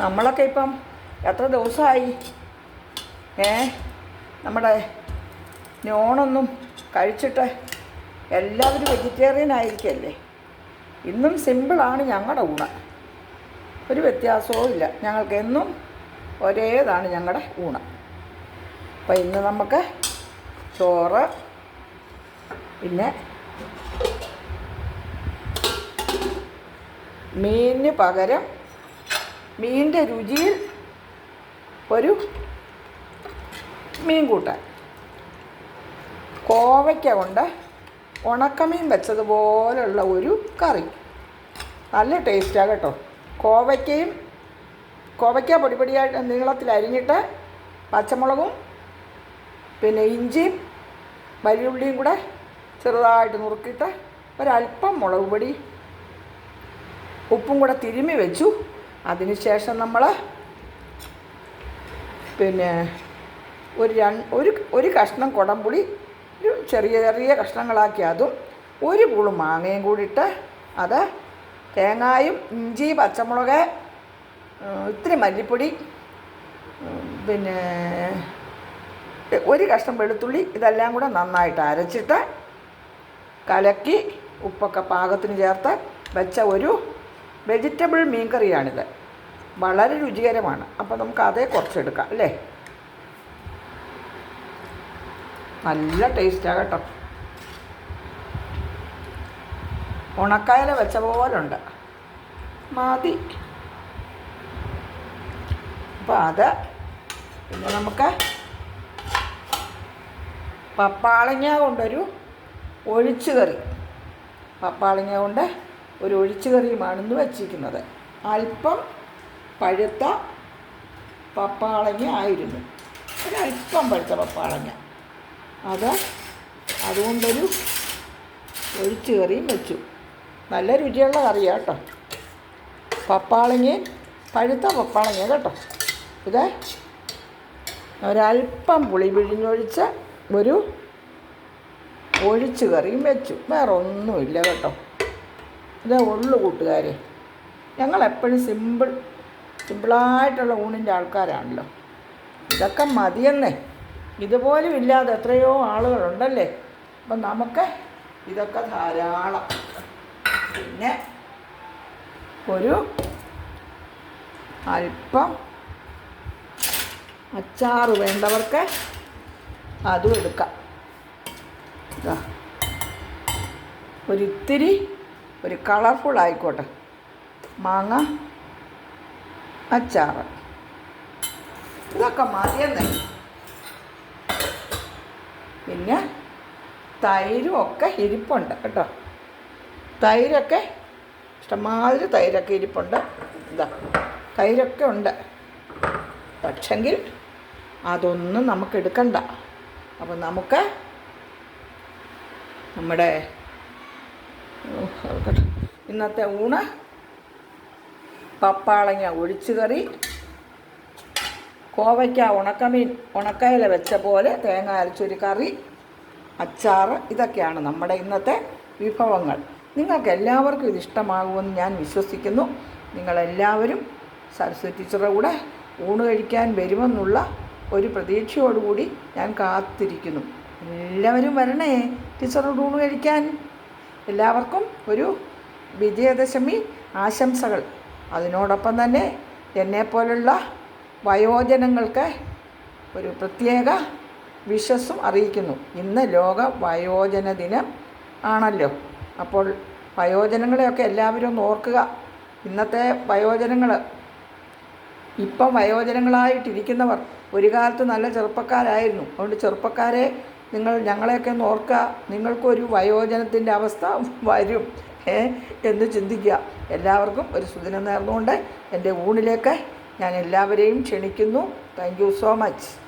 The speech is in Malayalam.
നമ്മളൊക്കെ ഇപ്പം എത്ര ദിവസമായി? ഏ? നമ്മുടെ നോണൊന്നും കഴിച്ചിട്ട് എല്ലാവരും വെജിറ്റേറിയൻ ആയിരിക്കല്ലേ? ഇന്നും സിമ്പിളാണ് ഞങ്ങളുടെ ഊണ്. ഒരു വ്യത്യാസവും ഇല്ല. ഞങ്ങൾക്ക് എന്നും ഒരേതാണ് ഞങ്ങളുടെ ഊണ്. അപ്പോൾ ഇന്ന് നമുക്ക് ചോറ് പിന്നെ മീനിന് പകരം മീനിന്റെ രുചിയിൽ ഒരു മീൻ കൂട്ടാൻ. കോവയ്ക്ക കൊണ്ട് ഉണക്കമീൻ വെച്ചതുപോലുള്ള ഒരു കറി. നല്ല ടേസ്റ്റാണ് കേട്ടോ. കോവയ്ക്കയും കോവയ്ക്ക പൊടി പൊടിയായിട്ട് നീളത്തിൽ അരിഞ്ഞിട്ട് പച്ചമുളകും പിന്നെ ഇഞ്ചിയും വലിയുള്ളിയും കൂടെ ചെറുതായിട്ട് നുറുക്കിയിട്ട് ഒരല്പം മുളക് പൊടി ഉപ്പും കൂടെ തിരുമ്മി വെച്ചു. അതിനുശേഷം നമ്മൾ പിന്നെ ഒരു രണ്ട് ഒരു ഒരു കഷ്ണം കുടംപുളി ഒരു ചെറിയ ചെറിയ കഷ്ണങ്ങളാക്കി അതും ഒരു പൂൾ മാങ്ങയും കൂടി ഇട്ട് അത് തേങ്ങായും ഇഞ്ചി പച്ചമുളക് ഇത്തിരി മല്ലിപ്പൊടി പിന്നെ ഒരു കഷ്ണം വെളുത്തുള്ളി ഇതെല്ലാം കൂടെ നന്നായിട്ട് അരച്ചിട്ട് കലക്കി ഉപ്പൊക്കെ പാകത്തിന് ചേർത്ത് വെച്ച ഒരു വെജിറ്റബിൾ മീൻ കറിയാണിത് വളരെ രുചികരമാണ്. അപ്പോൾ നമുക്ക് അതേ കുറച്ചെടുക്കാം അല്ലേ? നല്ല ടേസ്റ്റാണ് കേട്ടോ. ഉണക്കായല വെച്ച പോലുണ്ട്. മതി. അപ്പോൾ അത് പിന്നെ നമുക്ക് പപ്പാളങ്ങ കൊണ്ടൊരു ഒഴിച്ചു കറി പപ്പാളങ്ങ കൊണ്ട് ഒരു ഒഴിച്ചു കറിയുമാണ് വച്ചിരിക്കുന്നത്. അല്പം പഴുത്ത പപ്പാളങ്ങ ആയിരുന്നു. ഒരല്പം പഴുത്ത പപ്പാളങ്ങ. അത് അതുകൊണ്ടൊരു ഒഴിച്ചു കറിയും വെച്ചു. നല്ല രുചിയുള്ള കറിയാണ് കേട്ടോ. പപ്പാളങ്ങയും പഴുത്ത പപ്പാളങ്ങ കേട്ടോ. ഇത് ഒരല്പം പുളി പിഴിഞ്ഞൊഴിച്ച് ഒരു ഒഴിച്ചു കറിയും വെച്ചു. വേറെ ഒന്നുമില്ല കേട്ടോ. ഇതേ ഉള്ളു കൂട്ടുകാരെ. ഞങ്ങളെപ്പോഴും സിമ്പിൾ സിമ്പിളായിട്ടുള്ള ഊണിന്റെ ആൾക്കാരാണല്ലോ. ഇതൊക്കെ മതിയെന്നേ. ഇതുപോലും ഇല്ലാതെ എത്രയോ ആളുകളുണ്ടല്ലേ. അപ്പം നമുക്ക് ഇതൊക്കെ ധാരാളം. പിന്നെ ഒരു അല്പം അച്ചാറ് വേണ്ടവർക്ക് അതും എടുക്കാം. ഒരിത്തിരി ഒരു കളർഫുൾ ആയിക്കോട്ടെ. മാങ്ങ അച്ചാർ. ഇതൊക്കെ മതിയെന്നേ. പിന്നെ തൈരും ഒക്കെ ഇരിപ്പുണ്ട് കേട്ടോ. തൈരൊക്കെ ഇഷ്ടമാതിരി തൈരൊക്കെ ഇരിപ്പുണ്ട്. ഇതാ തൈരൊക്കെ ഉണ്ട്. പക്ഷെങ്കിൽ അതൊന്നും നമുക്ക് എടുക്കണ്ട. അപ്പം നമുക്ക് നമ്മുടെ ഇന്നത്തെ ഊണ് പപ്പാളങ്ങ ഒഴിച്ചു കറി കോവയ്ക്ക ഉണക്കമീൻ ഉണക്കയില വെച്ച പോലെ തേങ്ങ അരച്ചൊരു കറി അച്ചാറ് ഇതൊക്കെയാണ് നമ്മുടെ ഇന്നത്തെ വിഭവങ്ങൾ. നിങ്ങൾക്ക് എല്ലാവർക്കും ഇത് ഞാൻ വിശ്വസിക്കുന്നു. നിങ്ങളെല്ലാവരും സരസ്വതി ടീച്ചറുടെ കൂടെ ഊണ് കഴിക്കാൻ വരുമെന്നുള്ള ഒരു പ്രതീക്ഷയോടുകൂടി ഞാൻ കാത്തിരിക്കുന്നു. എല്ലാവരും വരണേ ടീച്ചറോട് ഊണ് കഴിക്കാൻ. എല്ലാവർക്കും ഒരു വിജയദശമി ആശംസകൾ. അതിനോടൊപ്പം തന്നെ എന്നെപ്പോലുള്ള വയോജനങ്ങൾക്ക് ഒരു പ്രത്യേക വിശ്വസും അറിയിക്കുന്നു. ഇന്ന് ലോക വയോജന ദിനം ആണല്ലോ. അപ്പോൾ വയോജനങ്ങളെയൊക്കെ എല്ലാവരും ഒന്ന് ഓർക്കുക. ഇന്നത്തെ വയോജനങ്ങൾ ഇപ്പം വയോജനങ്ങളായിട്ടിരിക്കുന്നവർ ഒരു കാലത്ത് നല്ല ചെറുപ്പക്കാരായിരുന്നു. അതുകൊണ്ട് ചെറുപ്പക്കാരെ നിങ്ങൾ ഞങ്ങളെയൊക്കെ ഒന്ന് ഓർക്കുക. നിങ്ങൾക്കൊരു വയോജനത്തിന്റെ അവസ്ഥ വരും എന്ന് ചിന്തിക്കുക. എല്ലാവർക്കും ഒരു സുദിനം നേർന്നുകൊണ്ട് എന്റെ ഊണിലേക്ക് ഞാൻ എല്ലാവരെയും ക്ഷണിക്കുന്നു. Thank you so much